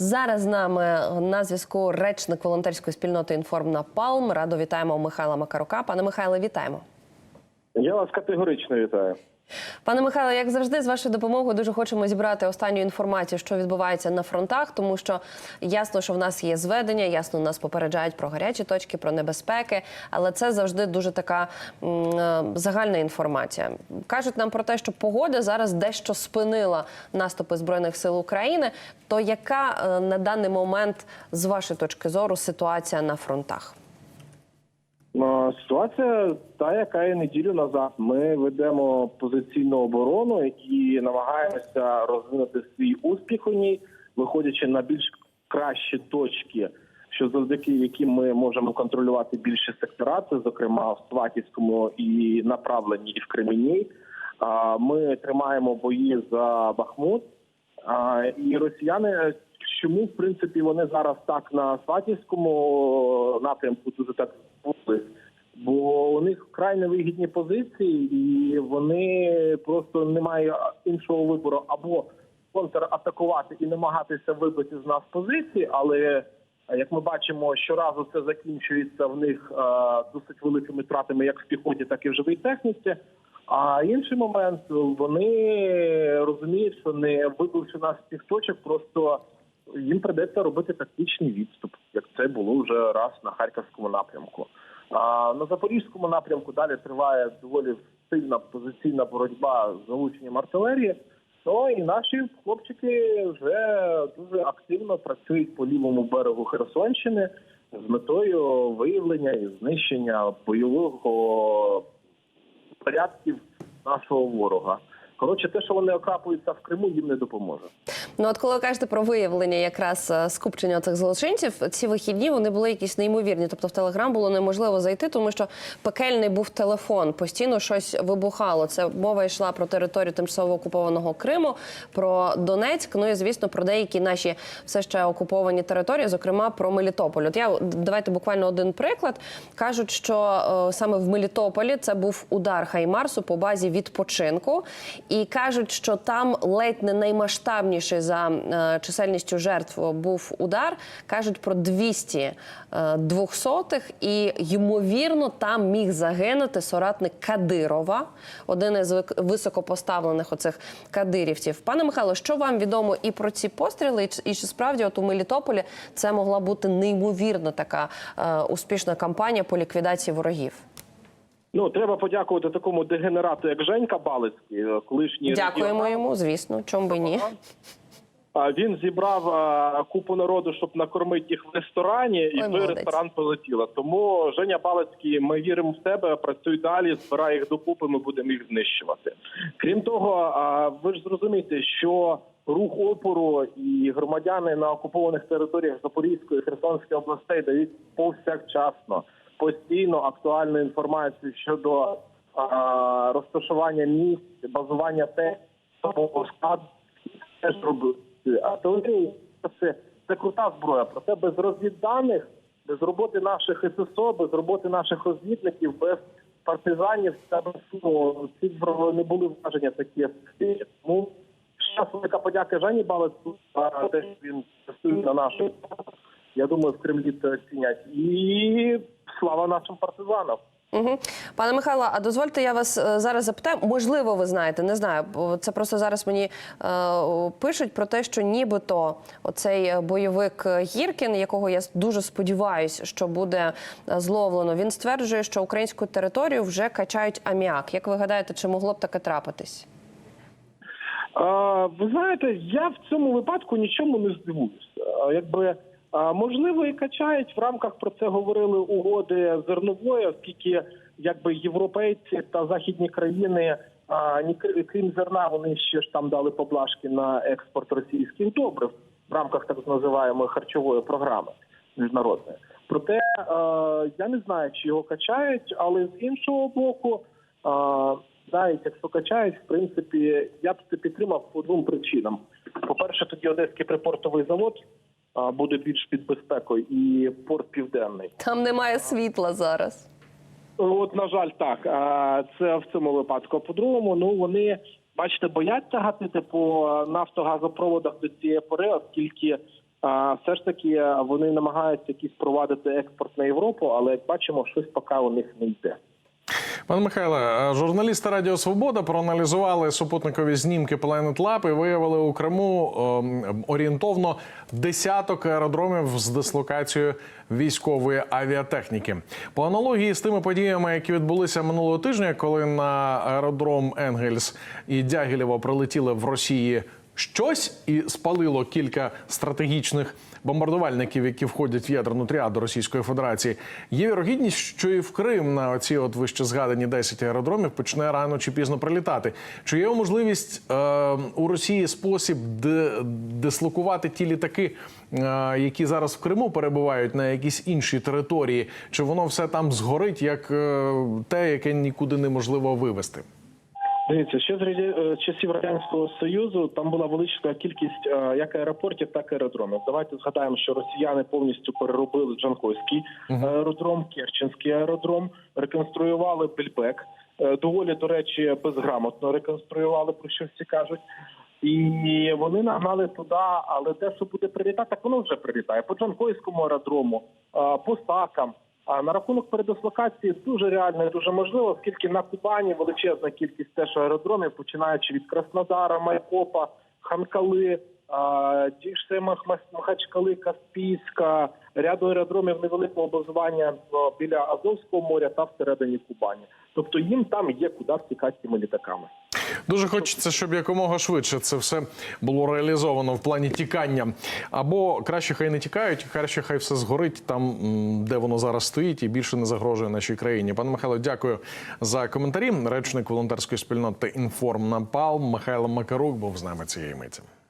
Зараз з нами на зв'язку речник волонтерської спільноти Інформ Напалм. Радо вітаємо Михайла Макарука. Пане Михайле, вітаємо. Я вас категорично вітаю. Пане Михайло, як завжди, з вашою допомогою дуже хочемо зібрати останню інформацію, що відбувається на фронтах, тому що ясно, що в нас є зведення, ясно, нас попереджають про гарячі точки, про небезпеки, але це завжди дуже така е, загальна інформація. Кажуть нам про те, що погода зараз дещо спинила наступи збройних сил України. То яка е, на даний момент, з вашої точки зору, ситуація на фронтах? Ну, Ситуація та, яка є неділю назад. Ми ведемо позиційну оборону і намагаємося розвинути свій успіх у ній, виходячи на більш кращі точки, що завдяки яким ми можемо контролювати більше сектора, це зокрема в Сватівському і направленні, і в Кремені. А, Ми тримаємо бої за Бахмут. І росіяни, чому в принципі вони зараз так на Сватівському напрямку дуже так вкрай невигідні позиції, і вони просто не мають іншого вибору або контратакувати і намагатися вибити з нас позиції, але як ми бачимо, щоразу це закінчується в них досить великими втратами, як в піхоті, так і в живій техніці. А інший момент вони розуміють, що не вибивши нас з цих точок, просто їм придеться робити тактичний відступ, як це було вже раз на харківському напрямку. А на запорізькому напрямку далі триває доволі сильна позиційна боротьба з залученням артилерії. Ну і наші хлопчики вже дуже активно працюють по лівому берегу Херсонщини з метою виявлення і знищення бойового порядків нашого ворога. Коротше, те, що вони окрапуються в Криму, їм не допоможе. Ну, от коли ви кажете про виявлення якраз е, скупчення цих злочинців, ці вихідні вони були якісь неймовірні. Тобто в Телеграм було неможливо зайти, тому що пекельний був телефон, постійно щось вибухало. Це мова йшла про територію тимчасово окупованого Криму, про Донецьк. Ну і звісно про деякі наші все ще окуповані території, зокрема про Мелітополь. От я давайте буквально один приклад. кажуть, що е, саме в Мелітополі це був удар Хаймарсу по базі відпочинку, і кажуть, що там ледь не наймасштабніший за е, чисельністю жертв був удар. кажуть про 200 е, двохсотих, і ймовірно там міг загинути соратник Кадирова, один із високопоставлених оцих кадирівців. Пане Михайло, що вам відомо і про ці постріли, і чи- справді от у Мелітополі це могла бути неймовірно така е, успішна кампанія по ліквідації ворогів? Ну треба подякувати такому дегенерату, як Женька Балицький, колишній Дякуємо йому, звісно. Чому би ні? Він зібрав купу народу, щоб накормити їх в ресторані, і Ой, той ресторан полетіло. Тому Женя Балицький, ми віримо в тебе, працюй далі, збирай їх докупи, ми будемо їх знищувати. Крім того, ви ж зрозумієте, що рух опору і громадяни на окупованих територіях Запорізької Херсонської областей дають повсякчасно постійно актуальну інформацію щодо розташування місць, базування техніки, складу теж робити. А теорія це, це крута зброя. Проте без розвідданих, без роботи наших ССО, без роботи наших розвідників, без партизанів, це без, ну, ці зброї не були враження такі. Тому ще раз велика подяка Жені Балицю за те, що він працює на нашу. Я думаю, в Кремлі це оцінять. І слава нашим партизанам. Угу. Пане Михайло, а дозвольте, я вас е, зараз запитаю. Можливо, ви знаєте, не знаю. Це просто зараз мені е, пишуть про те, що нібито оцей е, бойовик Гіркін, якого я дуже сподіваюся, що буде е, зловлено, він стверджує, що українську територію вже качають аміак. Як ви гадаєте, чи могло б таке трапитись? А, Ви знаєте, я в цьому випадку нічому не здивуюся. Якби можливо і качають в рамках про це говорили угоди зернової, оскільки якби європейці та західні країни, ні крім зерна, вони ще ж там дали поблажки на експорт російських добрив в рамках так називаємої харчової програми міжнародної. Проте я не знаю, чи його качають, але з іншого боку, навіть якщо качають, в принципі, я б це підтримав по двом причинам. По-перше, тоді Одеський припортовий завод буде більш під безпекою, і порт південний. Там немає світла зараз. От, на жаль, так. Це в цьому випадку. По-другому, ну вони бачите, бояться гатити по нафтогазопроводах до цієї пори, оскільки все ж таки вони намагаються якісь провадити експорт на Європу, але як бачимо, щось поки у них не йде. Пане Михайле, е, журналісти Радіо Свобода проаналізували супутникові знімки Planet Lab і виявили у Криму ем, орієнтовно десяток аеродромів з дислокацією військової авіатехніки. По аналогії з тими подіями, які відбулися минулого тижня, коли на аеродром Енгельс і Дягілєво прилетіли в Росії щось і спалило кілька стратегічних бомбардувальників, які входять в ядерну тріаду Російської Федерації. Є вірогідність, що і в Крим на оці от вище згадані 10 аеродромів почне рано чи пізно прилітати. Чи є можливість е, у Росії спосіб дислокувати ті літаки, е, які зараз в Криму перебувають на якійсь іншій території? Чи воно все там згорить як е, те, яке нікуди неможливо вивести? Дивіться, ще з е, часів радянського союзу там була величезна кількість е, як аеропортів, так і аеродромів. Давайте згадаємо, що росіяни повністю переробили Джанкойський аеродром, Керченський аеродром, реконструювали Бельбек. Е, Доволі до речі, безграмотно реконструювали, про що всі кажуть. І вони нагнали туди, але те, що буде прилітати, так воно вже прилітає по Джанкойському аеродрому, по САКам. А на рахунок передислокації дуже реально і дуже можливо, оскільки на Кубані величезна кількість теж аеродромів, починаючи від Краснодара, Майкопа, Ханкали, ті ж Махачкали, Каспійська, ряду аеродромів невеликого базування біля Азовського моря та всередині Кубані. Тобто їм там є куди втікати цими літаками. Дуже хочеться, щоб якомога швидше це все було реалізовано в плані тікання. Або краще хай не тікають, краще хай все згорить там, де воно зараз стоїть, і більше не загрожує нашій країні. Пане Михайло, дякую за коментарі. Речник волонтерської спільноти Інформ Напал Михайло Макарук був з нами цієї миті.